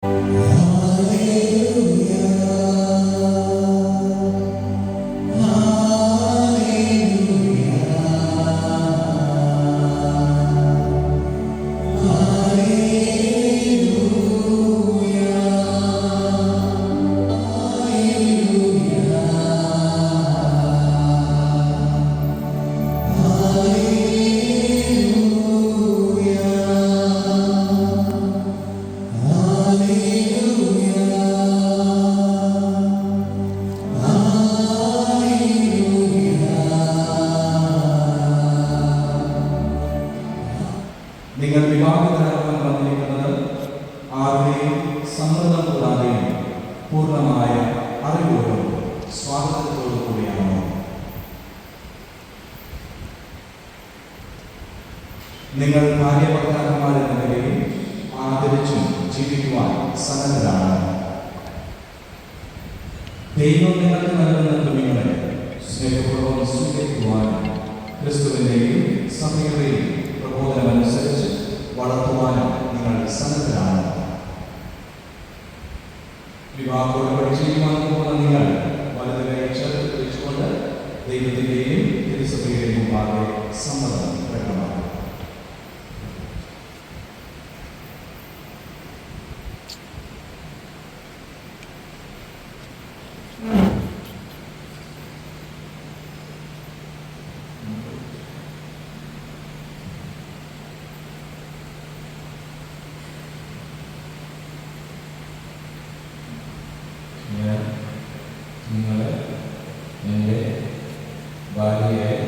Hallelujah. നിങ്ങൾ ഭാര്യഭർത്താക്കന്മാരെ നിലയിൽ ആദരിച്ചും ജീവിക്കുവാൻ സന്നദ്ധരാണ്. ദൈവം നിങ്ങൾക്ക് നൽകുന്ന തുണികളെ സ്നേഹപൂർവം സ്വീകരിക്കുവാനും ക്രിസ്തുവിന്റെയും സഭയുടെയും പ്രബോധനമനുസരിച്ച് വളർത്തുവാനും നിങ്ങൾ സന്നദ്ധരാണ്. വിവാഹത്തോട് ചെയ്യുവാൻ പോകുന്ന നിങ്ങൾ വലത് കൈ ചേർത്ത് പിടിച്ചുകൊണ്ട് ദൈവത്തിന്റെയും തിരുസഭയുടെയും മുമ്പാകെ സമ്മതം പ്രകടമാക്കും. ഞാൻ നിങ്ങളെ എൻ്റെ ഭാര്യയായി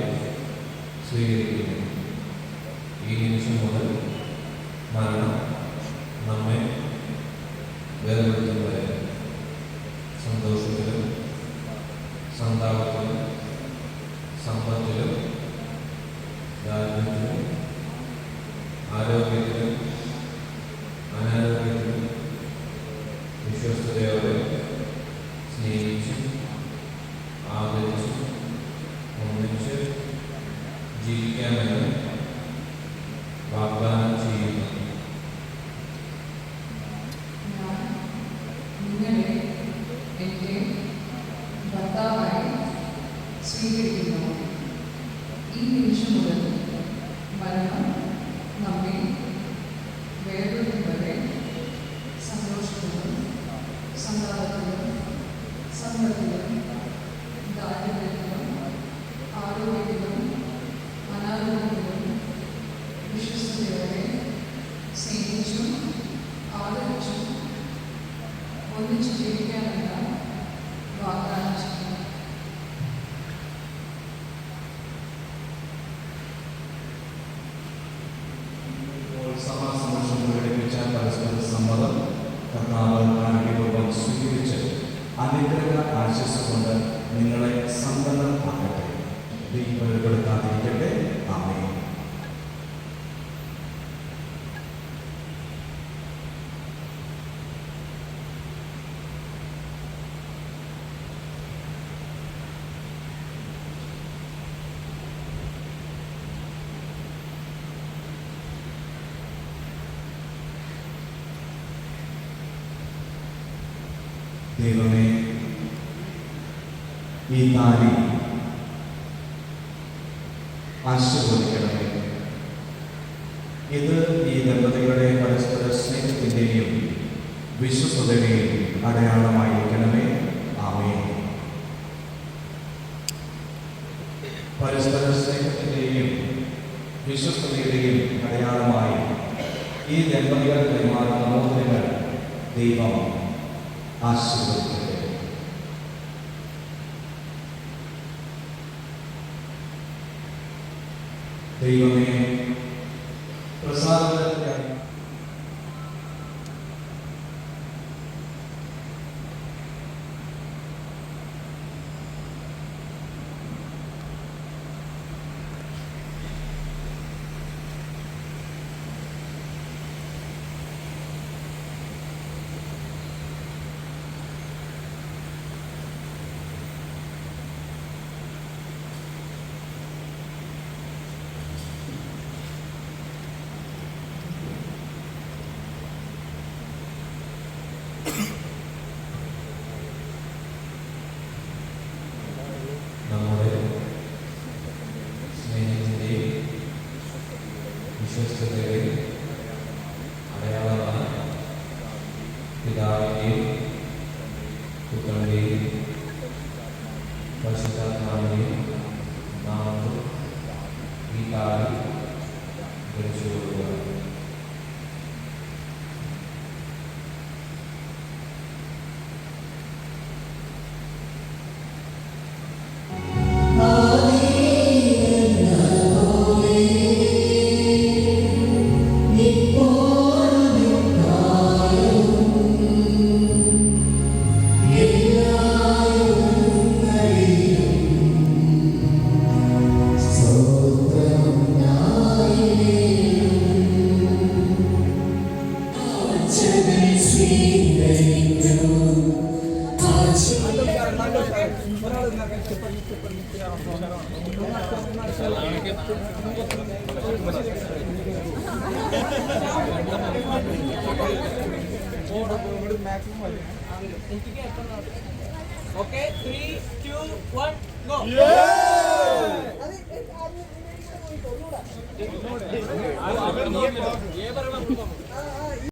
സ്വീകരിക്കുന്നു ഈ നിമിഷം മുതൽ മരണം നമ്മെ വേർപെടുത്തുന്നവരെ ഈ നിമിഷം മുതൽ മരണം നമ്മെ വരെ സന്തോഷത്തിലും ദൈവമേ ഈ താലി ആശീർവദിക്കണമേ. ഇത് ഈ ദമ്പതികളുടെ പരസ്പര സ്നേഹത്തിന്റെയും വിശ്വസതയുടെയും അടയാളമായിരിക്കണമേ. ആമേ പരസ്പര സ്നേഹത്തിന്റെയും വിശ്വസതയുടെയും അടയാളമായി ഈ ദമ്പതികൾ കൈമാറുന്ന മോദനങ്ങൾ a sua fé. Dei amém. വിശുദ്ധതയുടെ അടയാളമാണ് പിതാവിൻ്റെയും പുത്രൻ്റെയും പരിശുദ്ധാത്മാവിൻ്റെയും നാമത്തിൽ ഈ കാലം okay three two one go ఏ పర్వాలేదు